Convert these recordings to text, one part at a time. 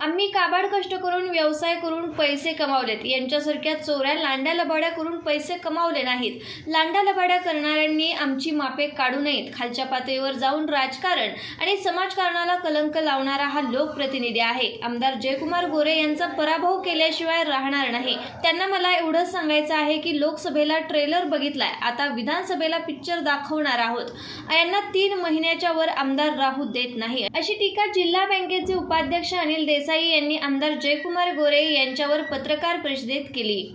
आम्ही काबाड कष्ट करून व्यवसाय करून पैसे कमावलेत. यांच्यासारख्या चोऱ्या लांड्या लबाड्या करून पैसे कमावले नाहीत. लांड्या लबाड्या करणाऱ्यांनी आमची मापे काढू नयेत. खालच्या पातळीवर जाऊन राजकारण आणि समाजकारणाला कलंक लावणारा हा लोकप्रतिनिधी आहे. आमदार जयकुमार गोरे यांचा पराभव केल्याशिवाय राहणार नाही. त्यांना मला एवढंच सांगायचं आहे की लोकसभेला ट्रेलर बघितलाय. आता विधानसभेला पिक्चर दाखवणार आहोत. यांना तीन महिन्याच्या वर आमदार राहू देत नाही अशी टीका जिल्हा बँकेचे उपाध्यक्ष अनिल देसाई यांनी आमदार जयकुमार गोरे यांच्यावर पत्रकार परिषदेत केली.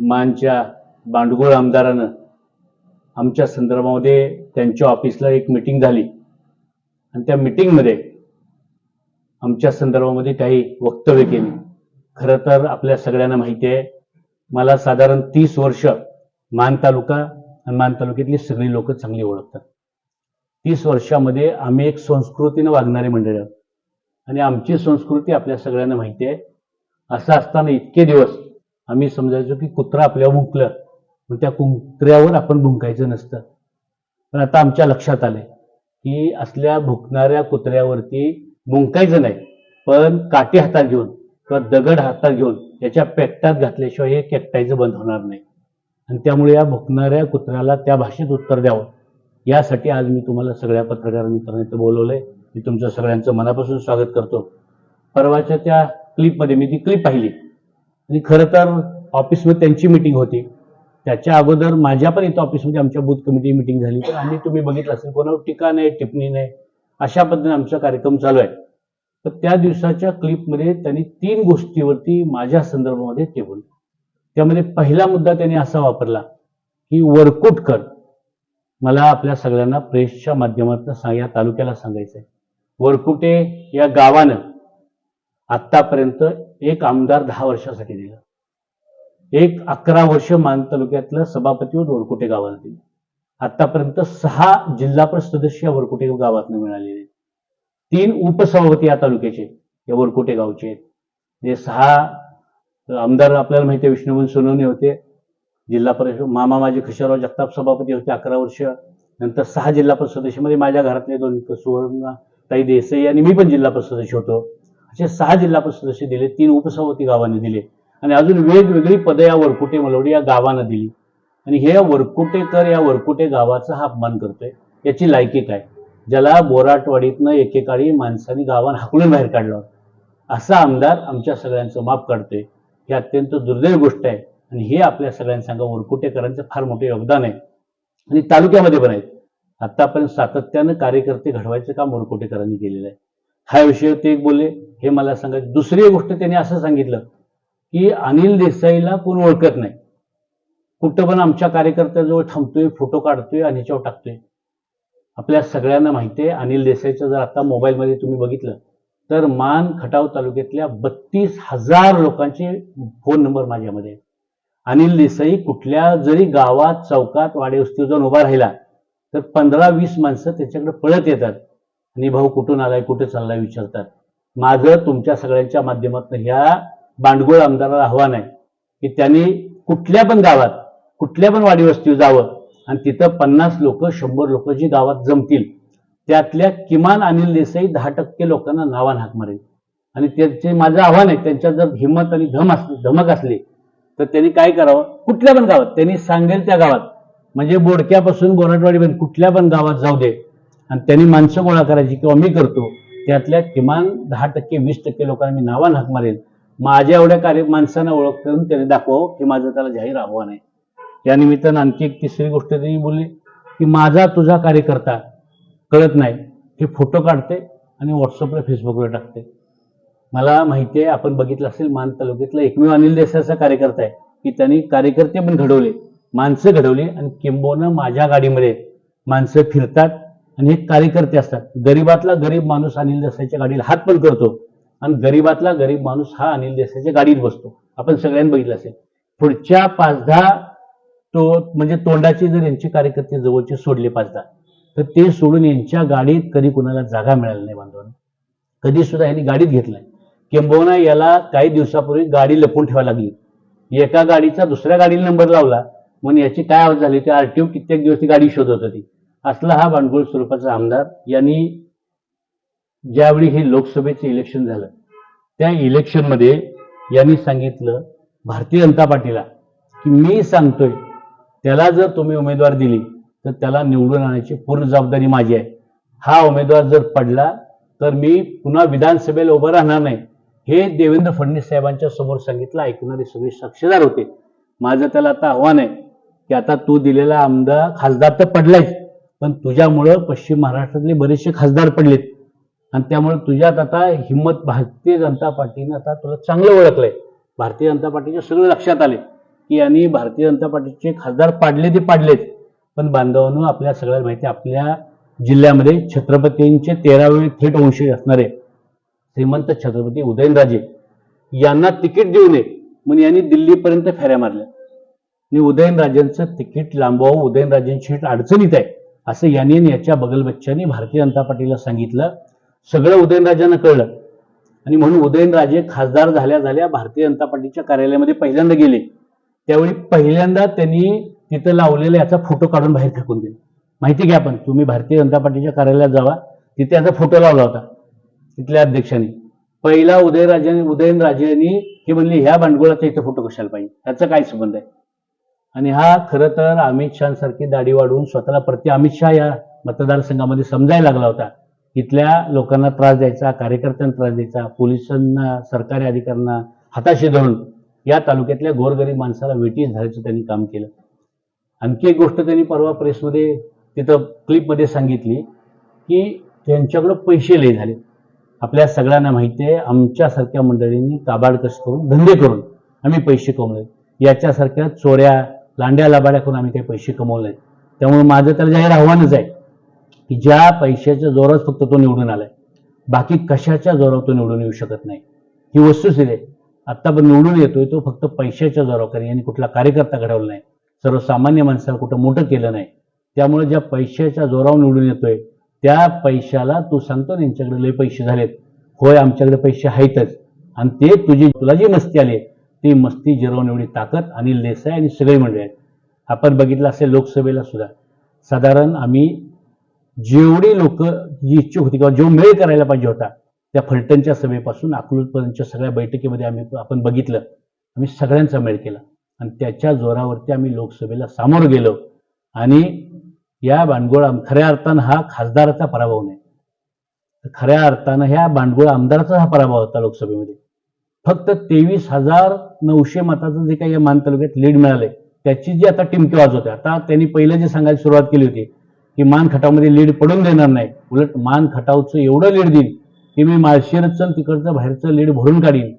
मानच्या बांडगुळ आमदारानं आमच्या संदर्भामध्ये त्यांच्या ऑफिसला एक मिटिंग झाली. आणि त्या मिटिंगमध्ये आमच्या संदर्भामध्ये काही वक्तव्य केली. खरं तर आपल्या सगळ्यांना माहिती आहे मला साधारण तीस वर्ष मान तालुका आणि मान तालुक्यातली सगळी लोक चांगली ओळखतात. तीस वर्षामध्ये आम्ही एक संस्कृतीनं वागणारे मंडळी. आहोत आणि आमची संस्कृती आपल्या सगळ्यांना माहिती आहे. असं असताना इतके दिवस आम्ही समजायचो की कुत्रा आपल्यावर भुंकलं. पण त्या कुत्र्यावर आपण भुंकायचं नसतं. पण आता आमच्या लक्षात आलंय की असल्या भुंकणाऱ्या कुत्र्यावरती भुंकायचं नाही. पण काठी हातात घेऊन किंवा दगड हातात घेऊन त्याच्या पेट्टात घातल्याशिवाय हे केकटायचं बंद होणार नाही. आणि त्यामुळे या भुकणाऱ्या कुत्र्याला त्या भाषेत उत्तर द्यावं. यासाठी आज मी तुम्हाला सगळ्या पत्रकार मित्रांनी बोलवलंय. मी तुमचं सगळ्यांचं मनापासून स्वागत करतो. परवाच्या त्या क्लिपमध्ये मी ती क्लिप पाहिली. आणि खरं तर ऑफिसमध्ये त्यांची मिटिंग होती. त्याच्या अगोदर माझ्या पण इथं ऑफिसमध्ये आमच्या बूथ कमिटी मिटिंग झाली. तर आम्ही तुम्ही बघितलं असेल कोणावर टीका नाही टिप्पणी नाही अशा पद्धतीने आमचा कार्यक्रम चालू आहे. तर त्या दिवसाच्या क्लिपमध्ये त्यांनी तीन गोष्टीवरती माझ्या संदर्भामध्ये ते बोलले त्यामध्ये पहिला मुद्दा त्यांनी असा वापरला की वरकुटकर मला आपल्या सगळ्यांना प्रेसच्या माध्यमातून या तालुक्याला सांगायचं आहे वरकुटे या गावानं आतापर्यंत एक आमदार दहा वर्षासाठी दिला. एक अकरा वर्ष मान तालुक्यातलं सभापती व वरकुटे गावाला दिलं. आतापर्यंत सहा जिल्हा परिषद सदस्य या वरकुटे गावातनं मिळालेले तीन उपसभापती या तालुक्याचे या वरकुटे गावचे जे सहा आमदार आपल्याला माहिती आहे विष्णुबन सोनवणे होते जिल्हा परिषद मामा माझे खशोराव जगताप सभापती होते अकरा वर्ष. नंतर सहा जिल्हा परिषद सदस्यामध्ये माझ्या घरातले दोन सुवर्ण ताई देसाई आणि मी पण जिल्हा परिषद सदस्य होतो. असे सहा जिल्हा परिषद सदस्य दिले तीन उपसभापती गावाने दिले. आणि अजून वेगवेगळी पदं या वरकुटे मलवडी या गावांना दिली. आणि हे वरकुटेकर या वरकुटे गावाचा हा अपमान करतोय याची लायकी काय ज्याला बोराटवाडीतनं एकेकाळी माणसांनी गावानं हाकलून बाहेर काढलं असा आमदार आमच्या सगळ्यांचं माफ करतोय. ही अत्यंत दुर्दैव गोष्ट आहे. आणि हे आपल्या सगळ्यांना वरकुटेकरांचं फार मोठं योगदान आहे. आणि तालुक्यामध्ये पण आहेत आतापर्यंत सातत्यानं कार्यकर्ते घडवायचं काम मोरकोटेकरांनी केलेलं आहे. हा विषय ते एक बोलले हे मला सांगायचं दुसरी गोष्ट त्यांनी असं सांगितलं की अनिल देसाईला कोण ओळखत नाही. कुठं पण आमच्या कार्यकर्त्याजवळ थांबतोय फोटो काढतोय आणि ह्याच्यावर टाकतोय. आपल्या सगळ्यांना माहिती आहे अनिल देसाईचं जर आता मोबाईलमध्ये तुम्ही बघितलं तर मान खटाव तालुक्यातल्या बत्तीस हजार लोकांचे फोन नंबर माझ्यामध्ये अनिल देसाई कुठल्या जरी गावात चौकात वाडेवस्तीवर जाऊन उभा राहिला तर पंधरा वीस माणसं त्याच्याकडे पळत येतात. आणि भाऊ कुठून आलाय कुठे चाललाय विचारतात. माझं तुमच्या सगळ्यांच्या माध्यमातून ह्या बांडगोळ आमदाराला आव्हान आहे की त्यांनी कुठल्या पण गावात कुठल्या पण वाडीवस्तीवर जावं आणि तिथं पन्नास लोक शंभर लोक जी गावात जमतील त्यातल्या किमान अनिल देसाई दहा टक्के लोकांना नावान हाक मारेल. आणि त्याचे माझं आव्हान आहे त्यांच्यात जर हिंमत आणि धम असली धमक असली तर त्यांनी काय करावं? कुठल्या पण गावात त्यांनी सांगेल त्या गावात म्हणजे बोडक्यापासून बोराटवाडीपर्यंत कुठल्या पण गावात जाऊ दे. आणि त्यांनी माणसं गोळा करायची किंवा मी करतो त्यातल्या किमान दहा टक्के वीस टक्के लोकांना मी नावान हाक मारेल माझ्या एवढ्या कार्य माणसांना ओळख करून त्याने दाखवावं हे माझं त्याला जाहीर आव्हान आहे. या निमित्तानं आणखी एक तिसरी गोष्ट त्यांनी बोलली की माझा तुझा कार्यकर्ता कळत नाही हे फोटो काढते आणि व्हॉट्सअपला फेसबुकवर टाकते. मला माहिती आहे आपण बघितलं असेल मान तालुक्यातला एकमेव अनिल देसाईचा कार्यकर्ता आहे की त्यांनी कार्यकर्ते पण घडवले. माणसं घडवली आणि किंबोनं माझ्या गाडीमध्ये माणसं फिरतात आणि हे कार्यकर्ते असतात. गरीबातला गरीब माणूस अनिल देसाईच्या गाडीला हात पण करतो आणि गरीबातला गरीब माणूस हा अनिल देसाईच्या गाडीत बसतो. आपण सगळ्यांनी बघितलं असेल. पुढच्या पाच दहा तो म्हणजे तोंडाचे जर यांचे कार्यकर्ते जवळचे सोडले पाच दहा तर ते सोडून यांच्या गाडीत कधी कुणाला जागा मिळाली नाही बांधवांना. कधी सुद्धा यांनी गाडीत घेतलाय किंबहुना याला काही दिवसापूर्वी गाडी लपून ठेवावी लागली. एका गाडीचा दुसऱ्या गाडीला नंबर लावला. म्हणून याची काय आवड झाली? ते आरटीओ कित्येक दिवस ती गाडी शोधत होती. असला हा भांडगुळ स्वरूपाचा आमदार यांनी ज्यावेळी हे लोकसभेचं इलेक्शन झालं त्या इलेक्शनमध्ये यांनी सांगितलं भारतीय जनता पार्टीला की मी सांगतोय त्याला जर तुम्ही उमेदवार दिली तर त्याला निवडून आणायची पूर्ण जबाबदारी माझी आहे. हा उमेदवार जर पडला तर मी पुन्हा विधानसभेला उभं राहणार नाही. हे देवेंद्र फडणवीस साहेबांच्या समोर सांगितलं ऐकणारे सगळे साक्षीदार होते. माझं त्याला आता आव्हान आहे. की आता तू दिलेला आमदार खासदार तर पडलायच पण तुझ्यामुळं पश्चिम महाराष्ट्रातले बरेचसे खासदार पडलेत. आणि त्यामुळे तुझ्यात आता हिंमत भारतीय जनता पार्टीनं आता तुला चांगलं ओळखलंय. भारतीय जनता पार्टीच्या सगळं लक्षात आले की यांनी भारतीय जनता पार्टीचे खासदार पाडले ते पाडलेच पण बांधवांनो आपल्या सगळ्याला माहिती आपल्या जिल्ह्यामध्ये छत्रपतींचे तेरावे थेट वंशज असणारे श्रीमंत छत्रपती उदयनराजे यांना तिकीट देऊ नये म्हणून यांनी दिल्लीपर्यंत फेऱ्या मारल्या. आणि उदयनराजेंचं तिकीट लांबवावं उदयनराजेंची अडचणीत आहे असं यांनी याच्या बगलबच्च्यांनी भारतीय जनता पार्टीला सांगितलं. सगळं उदयनराजांना कळलं. आणि म्हणून उदयनराजे खासदार झाल्या झाल्या भारतीय जनता पार्टीच्या कार्यालयामध्ये पहिल्यांदा गेले. त्यावेळी पहिल्यांदा त्यांनी तिथं लावलेला याचा फोटो काढून बाहेर फेकून दिला. माहिती घ्या पण तुम्ही भारतीय जनता पार्टीच्या कार्यालयात जावा तिथे याचा फोटो लावला होता तिथल्या अध्यक्षांनी. पहिला उदयराजे उदयनराजेंनी हे म्हणले ह्या भांडगोळाचा इथं फोटो कशाला पाहिजे? त्याचा काय संबंध आहे? आणि हा खरं तर अमित शहासारखी दाढी वाढवून स्वतःला प्रति अमित शहा या मतदारसंघामध्ये समजायला लागला होता. इथल्या लोकांना त्रास द्यायचा कार्यकर्त्यांना त्रास द्यायचा पोलिसांना सरकारी अधिकाऱ्यांना हाताशी धरून या तालुक्यातल्या गोरगरीब माणसाला वेटीस धरायचं त्यांनी काम केलं. आणखी एक गोष्ट त्यांनी परवा प्रेसमध्ये तिथं क्लिपमध्ये सांगितली की त्यांच्याकडं पैसे लय झाले आपल्या सगळ्यांना माहिती आहे आमच्यासारख्या मंडळींनी काबाड कष्ट करून धंदे करून आम्ही पैसे कमवले. याच्यासारख्या चोऱ्या लांड्या लाबाड्या करून आम्ही काही पैसे कमवले नाहीत. त्यामुळे माझं त्याला जाहीर आव्हानच आहे की ज्या पैशाच्या जोरात फक्त तो निवडून आलाय बाकी कशाच्या जोरावर तो निवडून येऊ शकत नाही. ही वस्तुस्थिती आहे. आत्ता पण निवडून येतोय तो फक्त पैशाच्या जोरावर कारण यांनी कुठला कार्यकर्ता घडवला नाही. सर्वसामान्य माणसाला कुठं मोठं केलं नाही. त्यामुळे ज्या पैशाच्या जोरावर निवडून येतोय त्या पैशाला तू सांगतो ना यांच्याकडे लय पैसे झालेत. होय आमच्याकडे पैसे आहेतच. आणि ते तुझी तुला जी मस्ती आली आहे, ती मस्ती जिरवून एवढी ताकद आणि देसाई आणि सगळी मंडळी आहेत. आपण बघितलं असेल लोकसभेला सुद्धा साधारण आम्ही जेवढी लोक जी इच्छुक होती किंवा जो मेळ करायला पाहिजे होता त्या फलटणच्या सभेपासून अकलूजपर्यंतच्या सगळ्या बैठकीमध्ये आम्ही आपण बघितलं. आम्ही सगळ्यांचा मेळ केला. आणि त्याच्या जोरावरती आम्ही लोकसभेला सामोरं गेलो. आणि या भांडगोळ खऱ्या अर्थानं हा खासदाराचा पराभव नाही. खऱ्या अर्थानं ह्या भांडगोळ आमदाराचा हा पराभव होता लोकसभेमध्ये. फक्त तेवीस हजार नऊशे मताचं जे काही या मान तालुक्यात लीड मिळाले त्याची जी आता टिमकी वाजवते. आता त्यांनी पहिलं जे सांगायला सुरुवात केली होती की मान खटावमध्ये लीड पडून देणार नाही. उलट मान खटावचं एवढं लीड देईल की मी माळशिरचं तिकडचं बाहेरचं लीड भरून काढीन.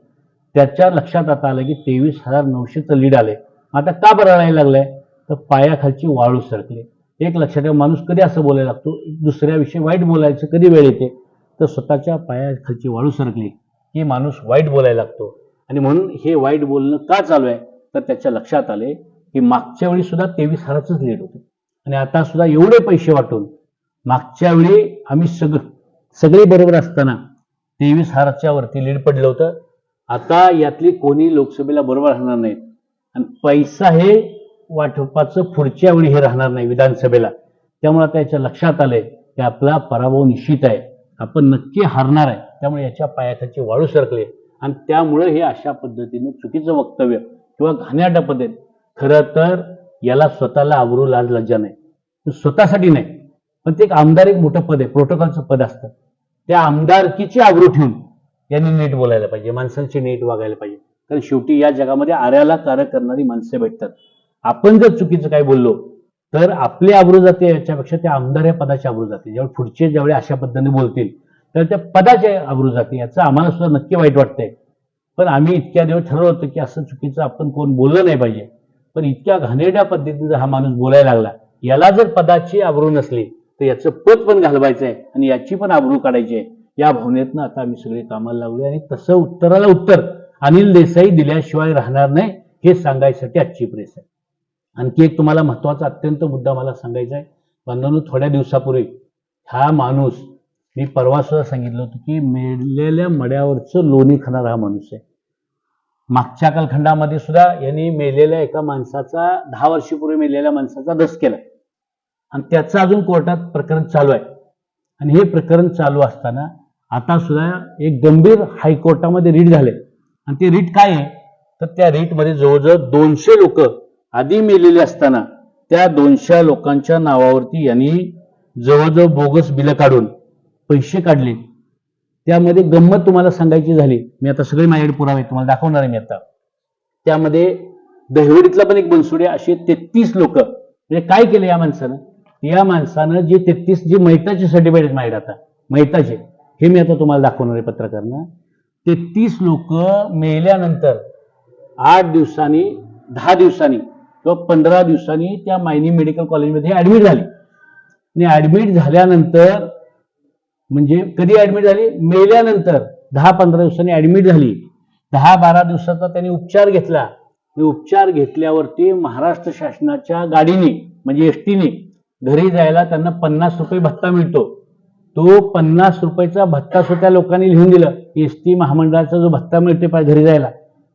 त्याच्या लक्षात आता आलं की तेवीस हजार नऊशेचं लीड आलंय. आता का बरं राहायला लागलंय? तर पायाखालची वाळू सरकली. एक लक्षात ठेवा माणूस कधी असं बोलायला लागतो? दुसऱ्याविषयी वाईट बोलायचं कधी वेळ येते? तर स्वतःच्या पायाखालची वाळू सरकली. की माणूस वाईट बोलायला लागतो. आणि म्हणून हे वाईट बोलणं का चालू आहे? तर त्याच्या लक्षात आले की मागच्या वेळी सुद्धा तेवीस हजाराचंच लीड होते. आणि आता सुद्धा एवढे पैसे वाटून मागच्या वेळी आम्ही सग सगळे बरोबर असताना तेवीस हजाराच्या वरती लीड पडलं होतं. आता यातली कोणी लोकसभेला बरोबर राहणार नाहीत. आणि पैसा हे वाटपाचं पुढच्या वेळी हे राहणार नाही विधानसभेला. त्यामुळे आता याच्या लक्षात आलंय की आपला पराभव निश्चित आहे. आपण नक्की हारणार आहे. त्यामुळे याच्या पायाखालची वाळू सरकले. आणि त्यामुळे हे अशा पद्धतीने चुकीचं वक्तव्य किंवा घाण्याच्या पद्धत खरं तर याला स्वतःला आवरू लाज लज्जा नाही. स्वतःसाठी नाही. पण ते एक आमदार एक मोठं पद आहे. प्रोटोकॉलचं पद असतं. त्या आमदारकीची आवरू ठेवून यांनी नीट बोलायला पाहिजे. माणसांची नीट वागायला पाहिजे. कारण शेवटी या जगामध्ये आर्याला कार्य करणारी माणसं भेटतात. आपण जर चुकीचं काय बोललो तर आपली आवरू जाते याच्यापेक्षा त्या आमदार या पदाची आवरू जाते. ज्यावेळी पुढचे ज्यावेळी अशा पद्धतीने बोलतील तर त्या पदाचे आबरू जाते याचं आम्हाला सुद्धा नक्की वाईट वाटतंय. पण आम्ही इतक्या दिवस ठरवलं होतं की असं चुकीचं आपण कोण बोललं नाही पाहिजे. पण इतक्या घाणेरड्या पद्धतीने जर हा माणूस बोलायला लागला. याला जर पदाची आबरू नसली तर याचं पद पण घालवायचं आहे आणि याची पण आबरू काढायची आहे या भावनेतनं आता आम्ही सगळे कामाला लावले आणि तसं उत्तराला उत्तर अनिल देसाई दिल्याशिवाय राहणार नाही हे सांगायसाठी आजची प्रेस आहे. आणखी एक तुम्हाला महत्त्वाचा अत्यंत मुद्दा मला सांगायचा आहे. बांधवांनो थोड्या दिवसापूर्वी हा माणूस मी परवा सुद्धा सांगितलं होतं की मेलेल्या मड्यावरचं लोणी खाणारा हा माणूस आहे. मागच्या कालखंडामध्ये सुद्धा यांनी मेलेल्या एका माणसाचा दहा वर्षापूर्वी मेलेल्या माणसाचा दस केला. आणि त्याचं अजून कोर्टात प्रकरण चालू आहे. आणि हे प्रकरण चालू असताना आता सुद्धा एक गंभीर हायकोर्टामध्ये रीट झाले. आणि ते रीट काय आहे? तर त्या रीटमध्ये जवळजवळ दोनशे लोक आधी मेलेले असताना त्या दोनशे लोकांच्या नावावरती यांनी जवळजवळ बोगस बिलं काढून पैसे काढले. त्यामध्ये गंमत तुम्हाला सांगायची झाली. मी आता सगळे माझ्याकडे पुरावे तुम्हाला दाखवणार आहे मी आता. त्यामध्ये दहिवडीतला पण एक बनसुडे असे तेहतीस लोक. म्हणजे काय केलं या माणसानं? या माणसानं जे तेहतीस जे मैताचे सर्टिफिकेट आहेत आता मैताचे हे मी आता तुम्हाला दाखवणार आहे पत्रकारांना. तेहतीस लोक मेल्यानंतर आठ दिवसांनी दहा दिवसांनी किंवा पंधरा दिवसांनी त्या मायनी मेडिकल कॉलेजमध्ये ऍडमिट झाली. आणि ऍडमिट झाल्यानंतर म्हणजे कधी ऍडमिट झाली? मेल्यानंतर. दहा पंधरा दिवसांनी ऍडमिट झाली. दहा बारा दिवसाचा त्यांनी उपचार घेतला. उपचार घेतल्यावरती महाराष्ट्र शासनाच्या गाडीने म्हणजे एस टीने घरी जायला त्यांना पन्नास रुपये भत्ता मिळतो. तो पन्नास रुपयाचा भत्ता सुद्धा लोकांनी लिहून दिलं. एस टी महामंडळाचा जो भत्ता मिळते पाहिजे घरी जायला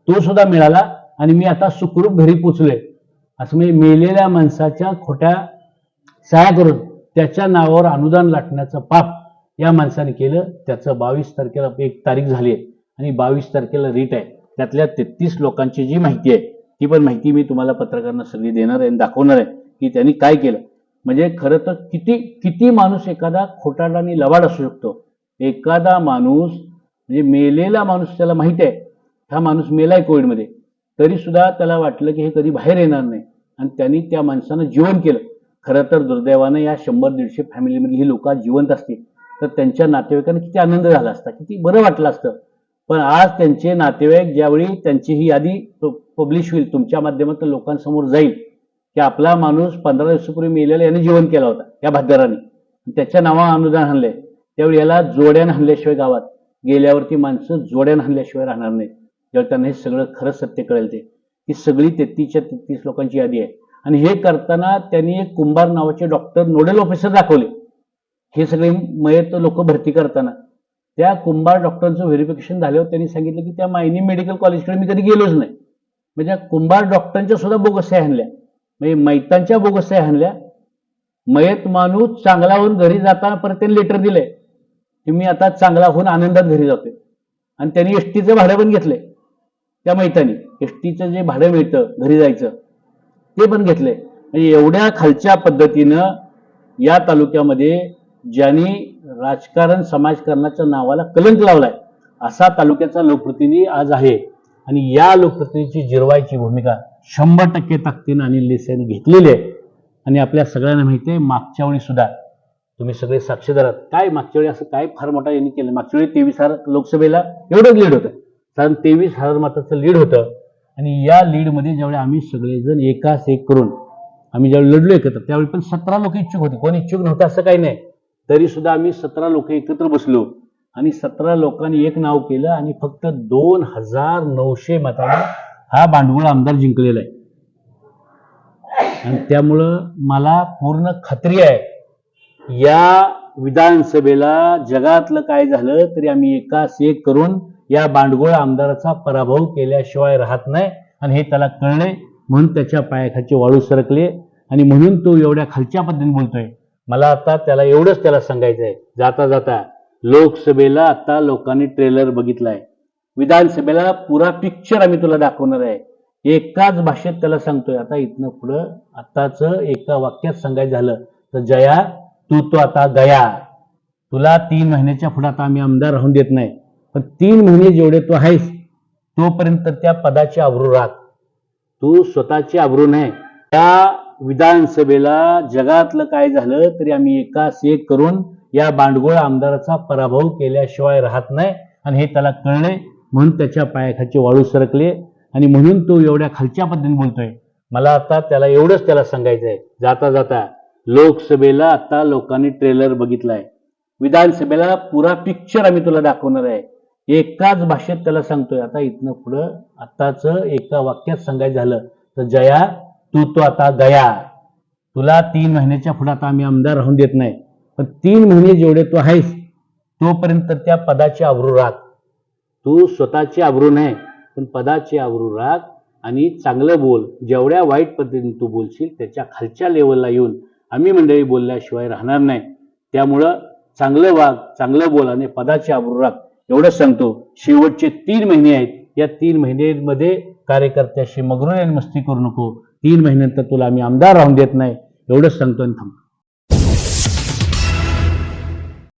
तो सुद्धा मिळाला आणि मी आता सुखरूप घरी पोचलोय असं म्हणजे मेलेल्या माणसाच्या खोट्या सह्या करून त्याच्या नावावर अनुदान लाटण्याचं पाप या माणसाने केलं त्याचं बावीस तारखेला एक तारीख झाली आहे. आणि बावीस तारखेला रीट आहे. त्यातल्या तेहतीस लोकांची जी माहिती आहे ती पण माहिती मी तुम्हाला पत्रकारांना सगळी देणार आहे आणि दाखवणार आहे की त्यांनी काय केलं. म्हणजे खरं तर किती किती माणूस एखादा खोटाडा आणि लवाड असू शकतो? एखादा माणूस म्हणजे मेलेला माणूस त्याला माहिती आहे. हा माणूस मेलाय कोविडमध्ये. तरी सुद्धा त्याला वाटलं की हे कधी बाहेर येणार नाही. आणि त्यांनी त्या माणसानं जीवन केलं. खरं तर दुर्दैवानं या शंभर दीडशे फॅमिलीमधली ही लोक जिवंत असतील. तर त्यांच्या नातेवाईकांना किती आनंद झाला असता किती बरं वाटलं असतं. पण आज त्यांचे नातेवाईक ज्यावेळी त्यांची ही यादी पब्लिश होईल तुमच्या माध्यमातून लोकांसमोर जाईल की आपला माणूस पंधरा दिवसापूर्वी मेलेला याने जीवन केला होता या भागदाराने त्याच्या नावा अनुदान आणलंय त्यावेळी याला जोड्यानं आणल्याशिवाय गावात गेल्यावरती माणसं जोड्यानं आणल्याशिवाय राहणार नाही जेव्हा त्यांना हे सगळं खरं सत्य कळेल ते. ही सगळी तेहतीसच्या तेहतीस लोकांची यादी आहे. आणि हे करताना त्यांनी एक कुंभार नावाचे डॉक्टर नोडल ऑफिसर दाखवले. हे सगळे मयत लोक भरती करताना. त्या कुंभार डॉक्टरांचं व्हेरिफिकेशन झाल्यावर त्यांनी सांगितलं की त्या मायनी मेडिकल कॉलेजकडे मी कधी गेलोच नाही. म्हणजे कुंभार डॉक्टरांच्या सुद्धा बोगस्या आणल्या म्हणजे मैतांच्या बोगस्या आणल्या मयत माणूस चांगला होऊन घरी जाताना परत त्यांनी लेटर दिले की मी आता चांगला होऊन आनंदात घरी जातोय. आणि त्यांनी एस टीचं भाडं पण घेतलंय. त्या मैतानी. एस टीचं जे भाडं मिळतं घरी जायचं ते पण घेतलंय. म्हणजे एवढ्या खालच्या पद्धतीनं या तालुक्यामध्ये ज्यांनी राजकारण समाजकारणाच्या नावाला कलंक लावलाय असा तालुक्याचा लोकप्रतिनिधी आज आहे. आणि या लोकप्रतिनिधीची जिरवायची भूमिका शंभर टक्के ताकदीनं अनिल देसाईंनी घेतलेली आहे. आणि आपल्या सगळ्यांना माहिती आहे मागच्या वेळी सुद्धा तुम्ही सगळे साक्षीदार आहात. काय मागच्या वेळी असं काय फार मोठा यांनी केलं? मागच्या वेळी तेवीस हजार लोकसभेला एवढंच लीड होतं. कारण तेवीस हजार मताचं लीड होतं. आणि या लीडमध्ये ज्यावेळी आम्ही सगळेजण एकास एक करून आम्ही ज्यावेळी लढलो एकत्र त्यावेळी पण सतरा लोक इच्छुक होते. कोण इच्छुक नव्हतं असं काही नाही. तरी सुद्धा आम्ही सतरा लोक एकत्र बसलो आणि सतरा लोकांनी एक नाव केलं आणि फक्त दोन हजार नऊशे मताने हा भांडवळ आमदार जिंकलेला आहे. आणि त्यामुळं मला पूर्ण खात्री आहे या विधानसभेला जगातलं काय झालं तरी आम्ही एकास एक करून या बांडगोळ आमदाराचा पराभव केल्याशिवाय राहत नाही आणि हे त्याला कळलंय म्हणून त्याच्या पायाखाची वाळू सरकले. आणि म्हणून तो एवढ्या खालच्या पद्धतीने बोलतोय. मला आता त्याला एवढंच त्याला सांगायचं आहे. जाता जाता लोकसभेला आता लोकांनी ट्रेलर बघितलाय. विधानसभेला पुरा पिक्चर आम्ही तुला दाखवणार आहे. एकाच भाषेत त्याला सांगतोय. आता इथनं पुढं आताच एका वाक्यात सांगायचं झालं तर जया तू तो आता गया. तुला तीन महिन्याच्या पुढे आता आम्ही आमदार राहून देत नाही. पण तीन महिने जेवढे तू आहेस तोपर्यंत त्या पदाची आबरू राख. तू स्वतःची आबरू नाही. त्या विधानसभेला जगातलं काय झालं तरी आम्ही एकास एक करून या बांडगोळ आमदाराचा पराभव केल्याशिवाय राहत नाही आणि हे त्याला कळणे म्हणून त्याच्या पायाखाची वाळू सरकले. आणि म्हणून तो एवढ्या खालच्या पद्धतीने बोलतोय. मला आता त्याला एवढंच त्याला सांगायचं आहे जाता जाता लोकसभेला आता लोकांनी ट्रेलर बघितलाय. विधानसभेला पुरा पिक्चर आम्ही तुला दाखवणार आहे. एकाच भाषेत त्याला सांगतोय. आता इथनं पुढं आताच एका वाक्यात सांगायचं झालं तर जया तू तो आता गया. तुला तीन महिन्याच्या पुढे आता आम्ही आमदार राहून देत नाही. पण तीन महिने जेवढे तू आहेस तोपर्यंत त्या पदाची आवरू राख. तू स्वतःची आवरू नाही पण पदाची आवरू राख आणि चांगलं बोल. जेवढ्या वाईट पद्धतीने तू बोलशील त्याच्या खालच्या लेवलला येऊन आम्ही मंडळी बोलल्याशिवाय राहणार नाही. त्यामुळं चांगलं वाग चांगलं बोल आणि पदाची आवरू राख. एवढंच सांगतो शेवटचे तीन महिने आहेत. या तीन महिन्यांमध्ये कार्यकर्त्याशी मगरून मस्ती करू नको. तीन महिन्यानंतर तुला आम्ही आमदार राहून देत नाही. एवढंच सांगतो आणि थांबतो